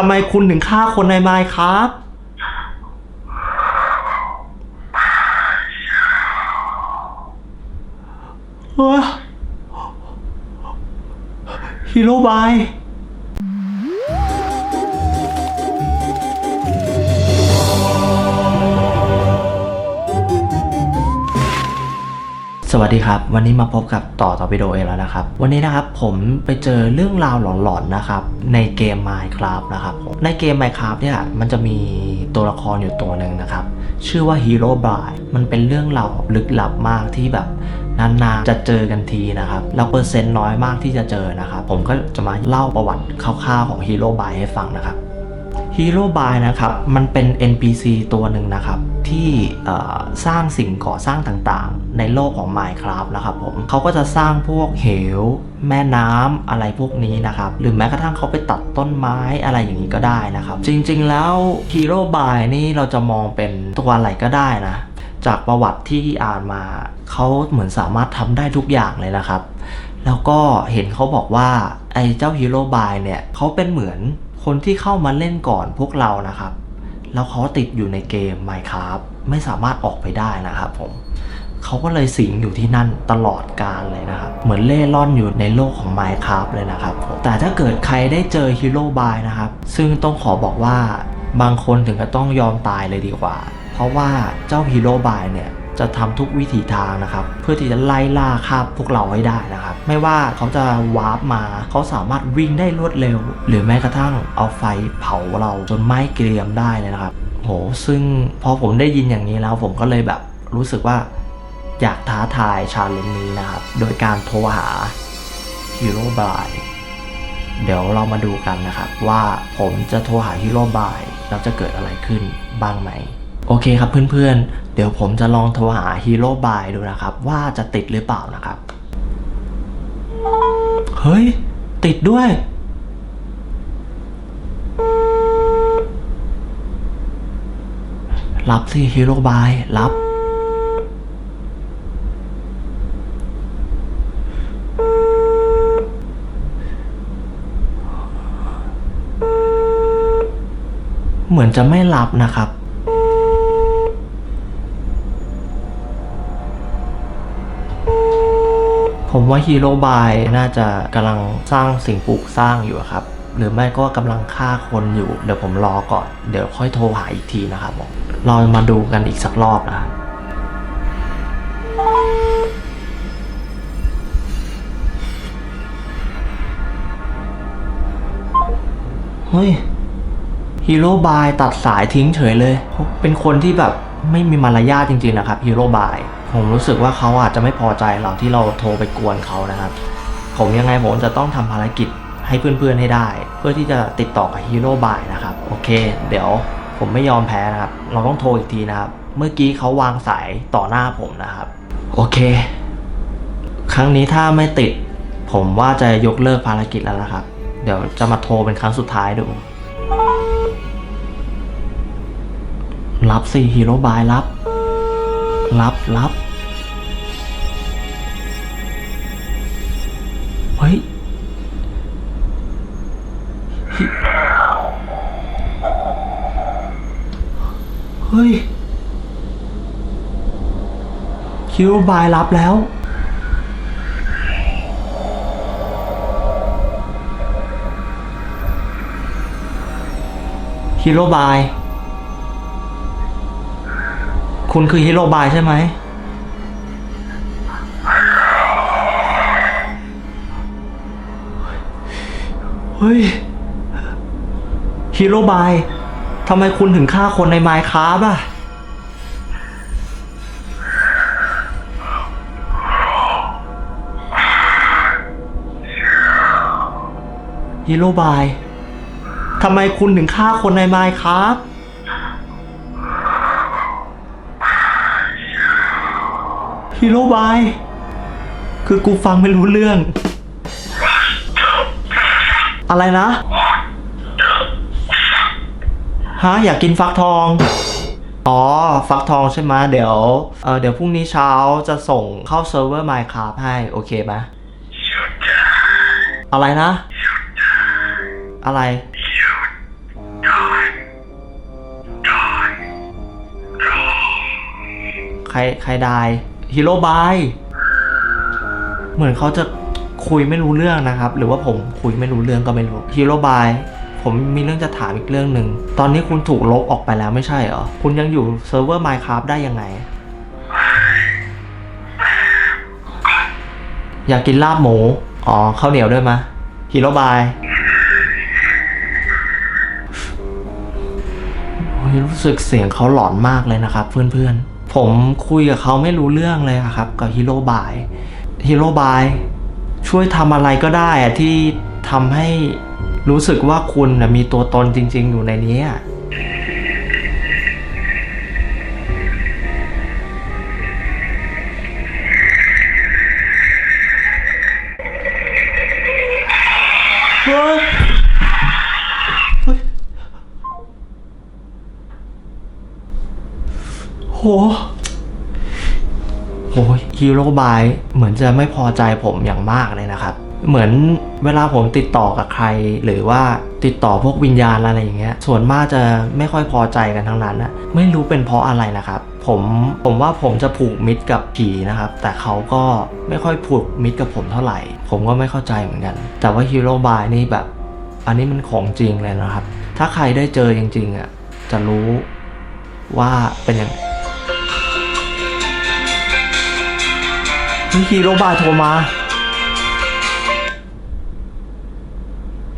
ทำไมคุณถึงฆ่าคนในไมค์ครับเฮ้ยฮีโร่บาย สวัสดีครับ วันนี้มาพบกับต่อต่อวิดีโอเองแล้วนะครับ วันนี้นะครับผมไปเจอเรื่องราวหลอนๆนะครับ ในเกม Minecraft นะครับ ในเกม Minecraft เนี่ยมันจะมีตัวละครอยู่ตัวหนึ่งนะครับ ชื่อว่า Hero b r i มันเป็นเรื่องราวลึกลับมากที่แบบนานๆจะเจอกันทีนะครับแล้วเปอร์เซ็นต์น้อยมากที่จะเจอนะครับ ผมก็จะมาเล่าประวัติคร่าวๆของ Hero Bride ให้ฟังนะครับ ฮีโร่บายนะครับมันเป็น NPC ตัวหนึ่งนะครับที่สร้างสิ่งก่อสร้างต่างๆ ในโลกของ Minecraft นะครับผมเขาก็จะสร้างพวกเหว แม่น้ำอะไรพวกนี้นะครับหรือแม้กระทั่งเขาไปตัดต้นไม้อะไรอย่างนี้ก็ได้นะครับจริงๆแล้วฮีโร่บายนี่เราจะมองเป็นตัวอะไรก็ได้นะจากประวัติที่อ่านมาเขาเหมือนสามารถทำได้ทุกอย่างเลยนะครับ แล้วก็เห็นเขาบอกว่าไอ้เจ้าฮีโร่บายเนี่ยเขาเป็นเหมือน คนที่เข้ามาเล่นก่อนพวกเรานะครับ แล้วเขาติดอยู่ในเกม Minecraft ไม่สามารถออกไปได้นะครับผมเขาก็เลยสิงอยู่ที่นั่นตลอดกาลเลยนะครับ เหมือนเล่ร่อนอยู่ในโลกของ Minecraft เลยนะครับผมแต่ถ้าเกิดใครได้เจอฮีโร่บายนะครับ ซึ่งต้องขอบอกว่าบางคนถึงกับต้องยอมตายเลยดีกว่า เพราะว่าเจ้าฮีโร่บายเนี่ย จะทำทุกวิถีทางนะครับ เพื่อที่จะไล่ล่าฆ่าพวกเราให้ได้นะครับ ไม่ว่าเขาจะวาร์ปมา เขาสามารถวิ่งได้รวดเร็ว หรือแม้กระทั่งเอาไฟเผาเราจนไหม้เกรียมได้เลยนะครับโหซึ่งพอผมได้ยินอย่างนี้แล้วผมก็เลยแบบรู้สึกว่าอยากท้าทายชาเลนจ์นี้นะครับ โดยการโทรหาฮีโร่บายเดี๋ยวเรามาดูกันนะครับ ว่าผมจะโทรหาฮีโร่บายแล้วจะเกิดอะไรขึ้นบ้างไหม โอเคครับเพื่อนๆ เดี๋ยวผมจะลองโทรหาฮีโร่บายดูนะครับ ว่าจะติดหรือเปล่านะครับ เฮ้ย ติดด้วย รับสิฮีโร่บายรับเหมือนจะไม่รับนะครับ ผมว่าฮีโร่บายน่าจะกำลังสร้างสิ่งปลูกสร้างอยู่ครับ หรือไม่ก็กำลังฆ่าคนอยู่ เดี๋ยวผมรอก่อน เดี๋ยวค่อยโทรหาอีกทีนะครับผมเรามาดูกันอีกสักรอบนะเฮ้ยฮีโร่บายตัดสายทิ้งเฉยเลย เป็นคนที่แบบไม่มีมารยาทจริงๆนะครับฮีโร่บาย ผมรู้สึกว่าเขาอาจจะไม่พอใจเราที่เราโทรไปกวนเขานะครับ ผมยังไงผมจะต้องทำภารกิจให้เพื่อนๆให้ได้ เพื่อที่จะติดต่อกับฮีโร่บ่ายนะครับ โอเค เดี๋ยวผมไม่ยอมแพ้นะครับ เราต้องโทรอีกทีนะครับ เมื่อกี้เขาวางสายต่อหน้าผมนะครับ โอเค ครั้งนี้ถ้าไม่ติด ผมว่าจะยกเลิกภารกิจแล้วนะครับ เดี๋ยวจะมาโทรเป็นครั้งสุดท้ายดู รับสิฮีโร่บายรับ รับรับเฮ้ยเฮ้ยฮีโรบายรับแล้วฮีโรบาย คุณคือฮีโร่บายใช่ไหม เฮ้ยฮีโร่บายทำไมคุณถึงฆ่าคนในไมค์คราฟอะฮีโร่บายทำไมคุณถึงฆ่าคนในไมค์คราฟ ฮีโร่บาย คือกูฟังไม่รู้เรื่อง อะไรนะ ฮะ อยากกินฟักทอง อ๋อ ฟักทองใช่ไหมเดี๋ยวเเดี๋ยวพรุ่งนี้เช้าจะส่งเข้าเซิร์ฟเวอร์ไมค์คลาบให้ โอเคไหมอะไรนะ อะไร ใคร ใครได้ ฮีโร่บายเหมือนเขาจะคุยไม่รู้เรื่องนะครับ หรือว่าผมคุยไม่รู้เรื่องก็ไม่รู้ฮีโร่บายผมมีเรื่องจะถามอีกเรื่องหนึ่ง ตอนนี้คุณถูกลบออกไปแล้วไม่ใช่เหรอ คุณยังอยู่เซิร์ฟเวอร์ Minecraft ได้ยังไง อยากกินลาบหมู อ๋อข้าวเหนียวด้วยมะฮีโร่บายรู้สึกเสียงเขาหลอนมากเลยนะครับเพื่อนๆ ผมคุยกับเขาไม่รู้เรื่องเลยครับ กับฮีโร่บายฮีโร่บายช่วยทำอะไรก็ได้อะที่ทำให้รู้สึกว่าคุณมีตัวตนจริง ๆ อยู่ในนี้ อ้ยฮีโร่บายเหมือนจะไม่พอใจผมอย่างมากเลยนะครับ เหมือนเวลาผมติดต่อกับใคร หรือว่าติดต่อพวกวิญญาณอะไรอย่างเงี้ย ส่วนมากจะไม่ค่อยพอใจกันทั้งนั้นนะไม่รู้เป็นเพราะอะไรนะครับผมผมว่าผมจะผูกมิตรกับผีนะครับ แต่เขาก็ไม่ค่อยผูกมิตรกับผมเท่าไหร่ ผมก็ไม่เข้าใจเหมือนกัน แต่ว่าฮีโร่บายนี่แบบ อันนี้มันของจริงเลยนะครับ ถ้าใครได้เจอจริงๆอะจะรู้ว่าเป็นยังเฮ้ ยฮีโร่บายโทรมา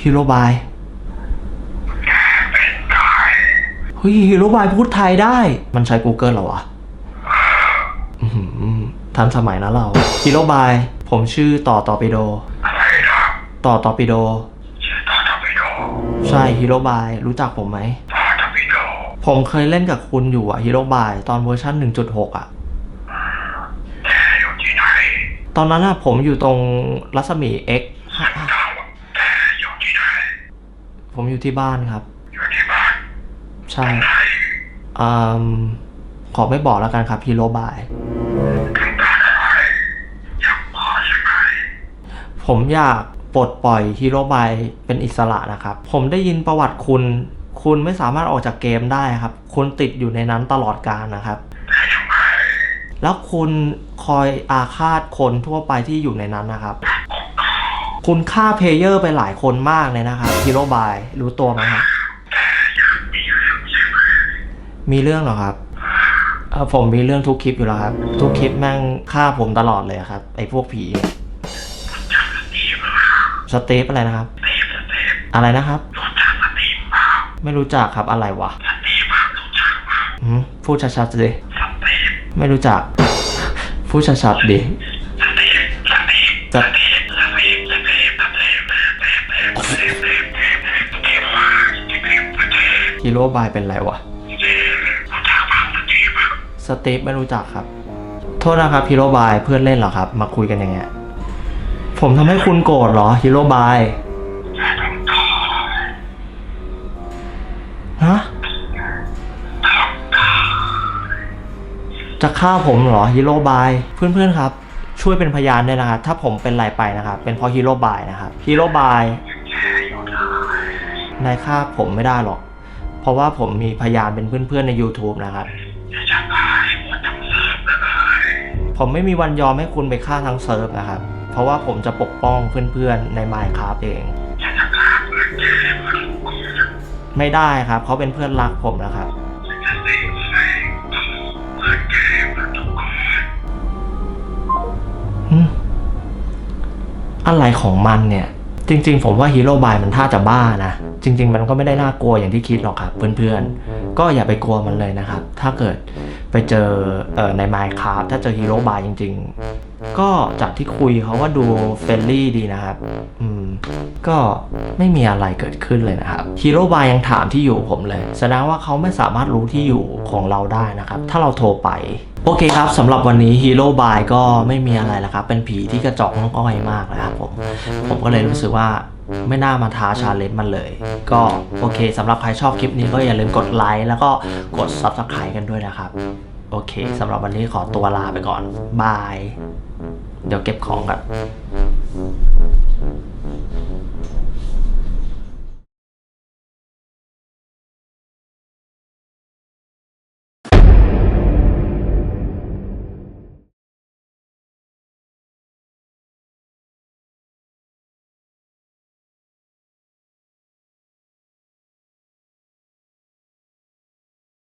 ฮีโร่บายเฮ้ยฮีโร่บายพูดไทยได้ มันใช้ Google เหรอวะอื้อหือทันสมัยนะเราฮีโร่บาย ผมชื่อต่อตอปิโดอะไรนะต่อตอปิโดชื่อต่อทวิโด ใช่ฮีโร่บาย รู้จักผมไหมต่อทวิโดผมเคยเล่นกับคุณอยู่อะฮีโร่บาย ตอนเวอร์ชัน1.6อะ แกอยู่ที่ไหน ตอนนั้นอะผมอยู่ตรงรัศมี X ฉันถามว่าแกอยู่ที่ไหนผมอยู่ที่บ้านครับอยู่ที่บ้านใช่อืมขอไม่บอกแล้วกันครับฮีโร่บาย ผมอยากปลดปล่อยฮีโร่บายเป็นอิสระนะครับ ผมได้ยินประวัติคุณ คุณไม่สามารถออกจากเกมได้ครับ คุณติดอยู่ในนั้นตลอดกาลนะครับ แล้วคุณคอยอาฆาตคนทั่วไปที่อยู่ในนั้นนะครับ คุณฆ่าเพลเยอร์ไปหลายคนมากเลยนะครับฮีโร่บายรู้ตัวไหมครับมีเรื่องใช่ไหมมีเรื่องเหรอครับเออผมมีเรื่องทุกคลิปอยู่แล้วครับ ทุกคลิปแม่งฆ่าผมตลอดเลยครับ ไอ้พวกผีเนี่ยจักสตีฟหรือเปล่าสเตปอะไรนะครับสตีฟสตีฟอะไรนะครับรู้จักสตีฟเปล่าไม่รู้จักครับอะไรวะสตีฟเปล่ารู้จักเปล่าหืมพูดชัดๆดิสตีฟ ไม่รู้จัก ผู้ชัดๆดิจับกิโลบายเป็นไรวะ สเตปไม่รู้จักครับ โทษนะครับฮิโร่บายเพื่อนเล่นเหรอครับ มาคุยกันอย่างเงี้ย ผมทำให้คุณโกรธเหรอฮิโร่บาย จะฆ่าผมเหรอฮีโร่บายเพื่อนๆครับ ช่วยเป็นพยานด้วยนะครับถ้าผมเป็นไรไปนะครับ เป็นเพราะฮีโร่บายนะครับฮีโร่บายนายฆ่าผมไม่ได้หรอก เพราะว่าผมมีพยานเป็นเพื่อนๆใน YouTube นะครับผมไม่มีวันยอมให้คุณไปฆ่าทั้งเซิร์ฟนะครับ เพราะว่าผมจะปกป้องเพื่อนๆใน Minecraft เอง ไม่ได้ครับเขาเป็นเพื่อนรักผมนะครับ อะไรของมันเนี่ยจริง ๆ ผมว่าฮีโร่บายมันท่าจะบ้านะ จริง ๆ มันก็ไม่ได้น่ากลัวอย่างที่คิดหรอกครับเพื่อนๆ ก็อย่าไปกลัวมันเลยนะครับ ถ้าเกิดไปเจอเอ่อใน Minecraft ถ้าเจอฮีโร่บายจริง ๆ ก็จากที่คุยเขาว่าดูเฟรนลี่ดีนะครับ อืม ก็ไม่มีอะไรเกิดขึ้นเลยนะครับฮีโร่บายยังถามที่อยู่ผมเลย แสดงว่าเขาไม่สามารถรู้ที่อยู่ของเราได้นะครับ ถ้าเราโทรไป โอเคครับสำหรับวันนี้ฮีโร่บายก็ไม่มีอะไรแล้วครับ เป็นผีที่กระจอกน้องอ้อยมากนะครับผมผมก็เลยรู้สึกว่าไม่น่ามาท้าชาเลนจ์มันเลย ก็โอเคสำหรับใครชอบคลิปนี้ก็อย่าลืมกดไลค์แล้วก็กด Subscribe กันด้วยนะครับ โอเคสำหรับวันนี้ขอตัวลาไปก่อนบาย เดี๋ยวเก็บของกัน